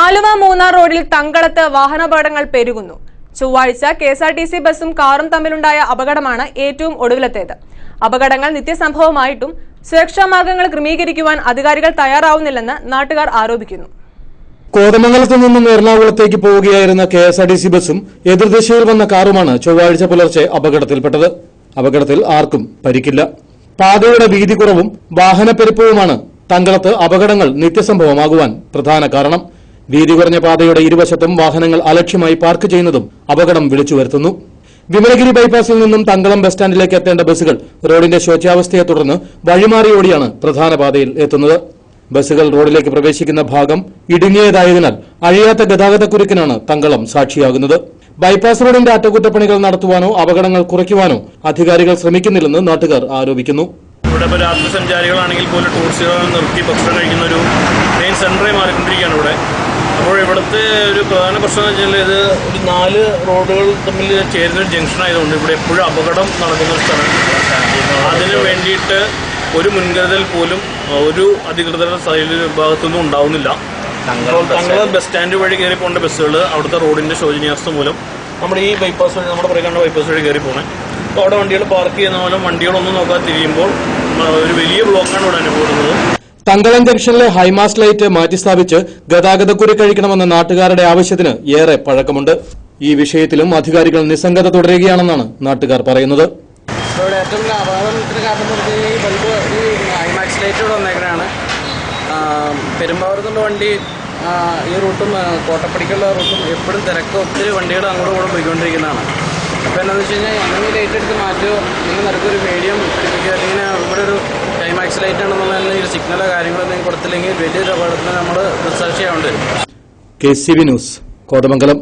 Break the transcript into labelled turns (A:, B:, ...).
A: ആലുവ മൂന്നാർ റോഡിൽ തങ്കളത്ത് വാഹനാപകടങ്ങൾ പെരുകുന്നു. ചൊവ്വാഴ്ച K S R T C ബസും കാറും തമ്മിലുണ്ടായ അപകടമാണ് ഏറ്റവും ഒടുവിലത്തേത്. അപകടങ്ങൾ നിത്യസംഭവമായിട്ടും സുരക്ഷാ മാർഗങ്ങൾ ക്രമീകരിക്കുവാൻ അധികാരികൾ തയ്യാറാവുന്നില്ലെന്ന് നാട്ടുകാർ ആരോപിക്കുന്നു.
B: കോതമംഗലത്ത് നിന്നും എറണാകുളത്തേക്ക് പോവുകയായിരുന്ന K S R T C ബസും എതിർദിശയിൽ വന്ന കാറുമാണ് ചൊവ്വാഴ്ച പുലർച്ചെ അപകടത്തിൽപ്പെട്ടത്. അപകടത്തിൽ ആർക്കും പരിക്കില്ല. പാതയുടെ വീതി കുറവും വാഹനപ്പെരുപ്പവുമാണ് തങ്കളത്ത് അപകടങ്ങൾ നിത്യസംഭവമാകുവാൻ പ്രധാന കാരണം. വീതി കുറഞ്ഞ പാതയുടെ ഇരുവശത്തും വാഹനങ്ങൾ അലക്ഷ്യമായി പാർക്ക് ചെയ്യുന്നതും അപകടം വിളിച്ചു വരുത്തുന്നു വിമലഗിരി ബൈപ്പാസിൽ നിന്നും തങ്കളം ബസ് സ്റ്റാൻഡിലേക്ക് എത്തേണ്ട ബസ്സുകൾ റോഡിന്റെ ശോച്യാവസ്ഥയെ തുടർന്ന് വഴിമാറിയോടിയാണ് പ്രധാന പാതയിൽ എത്തുന്നത്. ബസ്സുകൾ റോഡിലേക്ക് പ്രവേശിക്കുന്ന ഭാഗം ഇടുങ്ങിയതായതിനാൽ അഴിയാത്ത ഗതാഗതക്കുരുക്കിനാണ് തങ്കളം സാക്ഷിയാകുന്നത്. ബൈപ്പാസ് റോഡിന്റെ അറ്റകുറ്റപ്പണികൾ നടത്തുവാനോ അപകടങ്ങൾ കുറയ്ക്കുവാനോ അധികാരികൾ ശ്രമിക്കുന്നില്ലെന്ന് നാട്ടുകാർ ആരോപിക്കുന്നു.
C: ഇവിടെ ഇപ്പോൾ രാത്രി സഞ്ചാരികളാണെങ്കിൽ പോലും ടൂറിസ്റ്റുകൾ നിർത്തി ഭക്ഷണം കഴിക്കുന്ന ഒരു മെയിൻ സെന്ററായി മാറിക്കൊണ്ടിരിക്കുകയാണ് ഇവിടെ. അപ്പോൾ ഇവിടുത്തെ ഒരു പ്രധാന പ്രശ്നം എന്ന് വെച്ചാൽ ഇത് ഒരു നാല് റോഡുകൾ തമ്മിൽ ചേരുന്ന ഒരു ജംഗ്ഷൻ ആയതുകൊണ്ട് ഇവിടെ എപ്പോഴും അപകടം നടക്കുന്ന ഒരു സ്ഥലം. അതിന് വേണ്ടിയിട്ട് ഒരു മുൻകരുതൽ പോലും ഒരു അധികൃതരുടെ സൈഡിൽ വിഭാഗത്തൊന്നും ഉണ്ടാവുന്നില്ല. തങ്ങൾ ബസ് സ്റ്റാൻഡ്. വഴി കയറി പോകേണ്ട ബസ്സുകൾ അവിടുത്തെ റോഡിന്റെ ശോചനീയാവസ്ഥ മൂലം നമ്മുടെ ഈ ബൈപ്പാസ് വഴി നമ്മുടെ പുറകെ കണ്ട ബൈപ്പാസ് വഴി കയറി പോകണേ അപ്പോൾ അവിടെ വണ്ടികൾ പാർക്ക് ചെയ്യുന്ന മൂലം വണ്ടികളൊന്നും നോക്കാതെ തിരിയുമ്പോൾ ഒരു വലിയ ബ്ലോക്കാണ് ഇവിടെ അനുഭവപ്പെടുന്നത്.
B: തങ്കളം ജംഗ്ഷനിലെ ഹൈമാസ്റ്റ് ലൈറ്റ് മാറ്റിസ്ഥാപിച്ച് ഗതാഗതക്കുരുക്കഴിക്കണമെന്ന നാട്ടുകാരുടെ ആവശ്യത്തിന് ഏറെ പഴക്കമുണ്ട്. ഈ വിഷയത്തിലും അധികാരികൾ നിസ്സംഗത തുടരുകയാണെന്നാണ് നാട്ടുകാർ പറയുന്നത്.
D: ഈ വണ്ടി ഈ റൂട്ടും കോട്ടപ്പടിക്കുള്ള റൂട്ടും എപ്പോഴും തിരക്ക് ഒത്തിരി വണ്ടികൾ അങ്ങോട്ടും ഇങ്ങോട്ടും പോയിക്കൊണ്ടിരിക്കുന്നതാണ്. അപ്പോൾ എന്താണെന്ന് വെച്ച് കഴിഞ്ഞാൽ അങ്ങനെ ലൈറ്റ് എടുത്ത് മാറ്റുമോ ഇങ്ങനെ നടക്കൊരു മീഡിയം അല്ലെങ്കിൽ ഇവിടെ ഒരു ഐമാക്സ് ലൈറ്റ് ആണെന്നുള്ള സിഗ്നലോ കാര്യങ്ങളോ ഒന്നും കൊടുത്തില്ലെങ്കിൽ വലിയൊരു അപകടത്തിന് നമ്മൾ ദൃസാക്ഷിയാവേണ്ടി വരും
B: K C V news Kothamangalam.